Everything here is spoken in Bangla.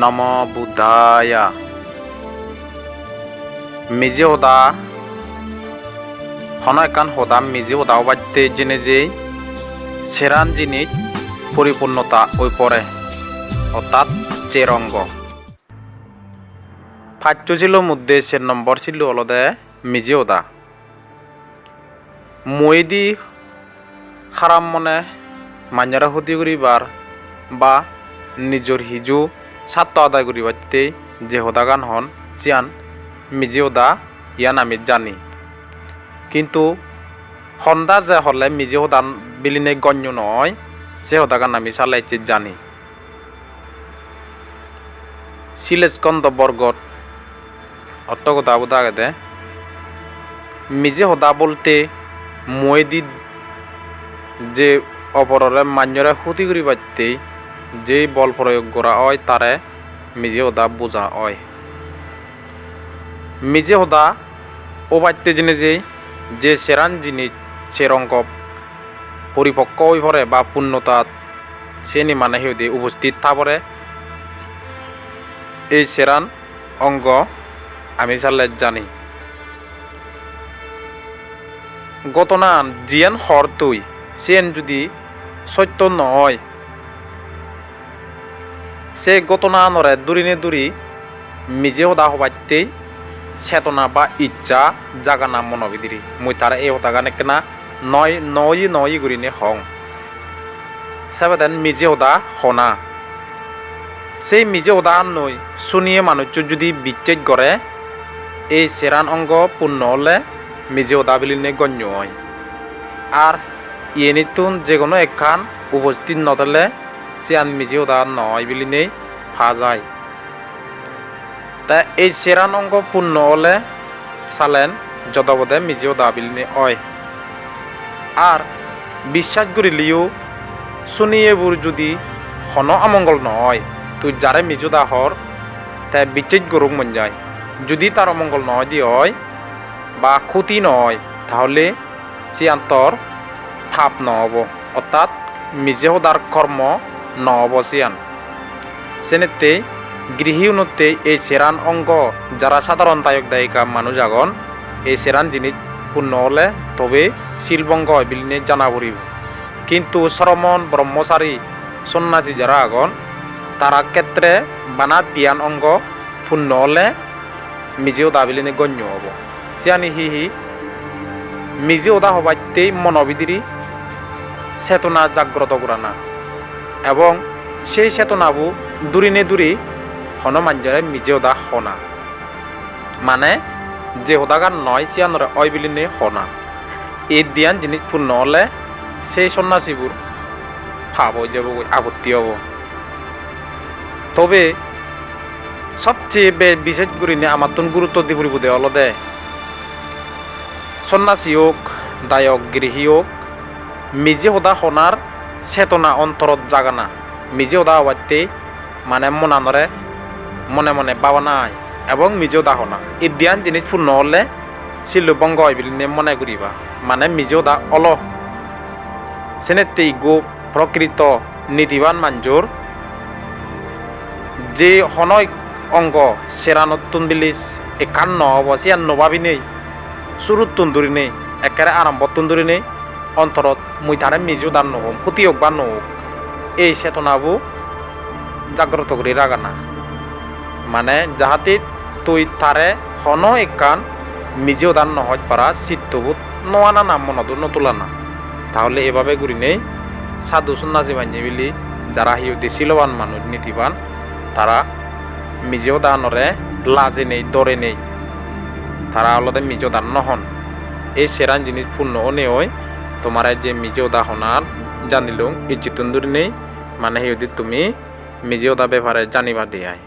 নম বুদ্ধায়া। মিজি হদা হন একান হদা, মিজি হদা বাড়তে জেনে যে সেরান জিনিস পরিপূর্ণতা ওই পরে, অর্থাৎ চেরঙ্গ ফাট্য ছিল মধ্যে সে নম্বর ছিল অলদে মিজি হদা মইদি খারাপ মনে মাঞ্জারা ক্ষতি করিবার বা নিজর হিজু স্বার্থ আদায় করিবারতে যে হদাগান হন চিয়ান মিজি হদা ইয়ান আমি জানি। কিন্তু হন্দা যে হলে মিজি হদান বিলিনে গণ্য নয়, সে হদাগান আমি চালাইছে জানি। সিলেজকন্দ বর্গত কথা বুধা গেতে মিজে হদা বলতে ময়দি যে অপররে মান্যরে ক্ষতি করি পারতে যে বল প্রয়োগ করা হয়, তারে মিজে হদা বোঝা হয়। মিজে হদা ও পাইতে জেনে যে সেরান জিনিস সেরঙ্গ পরিপক্ক হয়ে পড়ে বা পূর্ণতা সে মানে হিউদি উপস্থিত থাপরে এই সেরান অঙ্গ আমি চালে জানি। গতনা জিয়ান হর তুই, সেন যদি সত্য নয় সে গতনা নরে দূরিনে দূরি মিজে হদা হবাইতে চেতনা বা ইচ্ছা জাগানা মনোবিদিরি। মুই তারা এই হতা গানে কেনা নয় নয় নয় গুরিনে হং সেবেদেন মিজে হদা হনা। সেই মিজে হদা নই শুনিয়ে মানুষ যদি বিচ্ছেদ করে এই সেরান অঙ্গ পূর্ণ হলে মিজে হদা বিলিনে গণ্য হয়। আর ইয়েনিতুন যে কোনো একখান উপস্থিত নদলে সে আন মিজে হদা নয় বিলিনে ফা যায় তা এই সেরান অঙ্গ পূর্ণ হলে চালেন যদবদে মিজেও দাবিলনি হয় আর বিশ্বাস করিলিও শুনিয়েবুর যদি হন অমঙ্গল নয় তুই যারে মিজু দাহর তে বিচ্ছেদ গরুক মন যায় যদি তার অমঙ্গল নয় দিয়ে হয় বা ক্ষতি নয় তাহলে সিয়ান্তর ফাপ নহব অর্থাৎ মিজে হদার কর্ম নহব সিয়ান সেনেতে গৃহী উন্নতে এই সেরান অঙ্গ যারা সাধারণ দায়ক দায়িকা মানুষ আগন, এই সেরান জিনিস পূর্ণ হলে তবে শিলবঙ্গ বিলিনে জানা পড়িব। কিন্তু শ্রমণ ব্রহ্মচারী, সন্ন্যাসী যারা আগন, তারা ক্ষেত্রে বানা তিয়ান অঙ্গ পূর্ণ হলে মিজেও দাবিলিনে গণ্য হব। সিয়ানি হি হি মিজে ওদা হবাইতেই মনোবিদিরি চেতনা জাগ্রত করানা। এবং সেই চেতনাবু দূরিনে দূরি হনুমানজরে মিজে ওদা হনা। মানে যে হোদাগার নয়, চিয়ানরে অয় বিলিনে হনা। এই দিয়ান জিনিস পূর্ণ হলে সেই সন্ন্যাসীবোৰ ভাব হয়ে যাব আপত্তি হব। তবে সবচেয়ে বিশেষ করে নিয়ে আমার তুন গুরুত্ব দিব দে। অলদে সন্ন্যাসী হোক, দায়ক গৃহী হোক, মিজে হদা হনার চেতনা অন্তরত জাগানা। মিজে হদা হওয়াতে মানে মনানরে মনে মনে বাবা নাই এবং মিজেও দা হনা এই দিয়ান জিনিস পূর্ণ হলে সিল্লু বঙ্গ হয় বলে মনে করিবা মানে মিজেও দা অল সেনেতে গো প্রকৃত নীতিবান মাঞ্জুর যে হনয় অঙ্গ সেরানতুন বিলি একান নহব সিয়ান নভাবি নেই। শুরুত তুন্দুরি নেই একেবারে আরম্ভ তুন্দুরি নেই। অন্তরত মুই তারে মিজেও দান নহম হোক বা নহোক এই চেতনাবো জাগ্রত করে রাগানা মানে যাহাতে তুই তারে হন একান নিজেও দান নহত পারা চিত্তবোধ নোয়ানা না মনতো নতুলানা তাহলে এভাবে ঘুরি নেই সাধু সন্ন্যাসী বাঞ্জি বিলি যারা হিউদি শিলবান মানুষ নীতিবান তারা নিজেও দানরে লাজে নেই দরে নেই। তারা আলাদা নিজেও দান নহন। এই সেরান জিনিস পূর্ণ অনে তোমার যে মিজে ওদা হনার জানিলুম এই চিতুন্দুরি নেই মানে হিউদি তুমি মিজে ওদা ব্যাপারে জানিবা দিয়ায়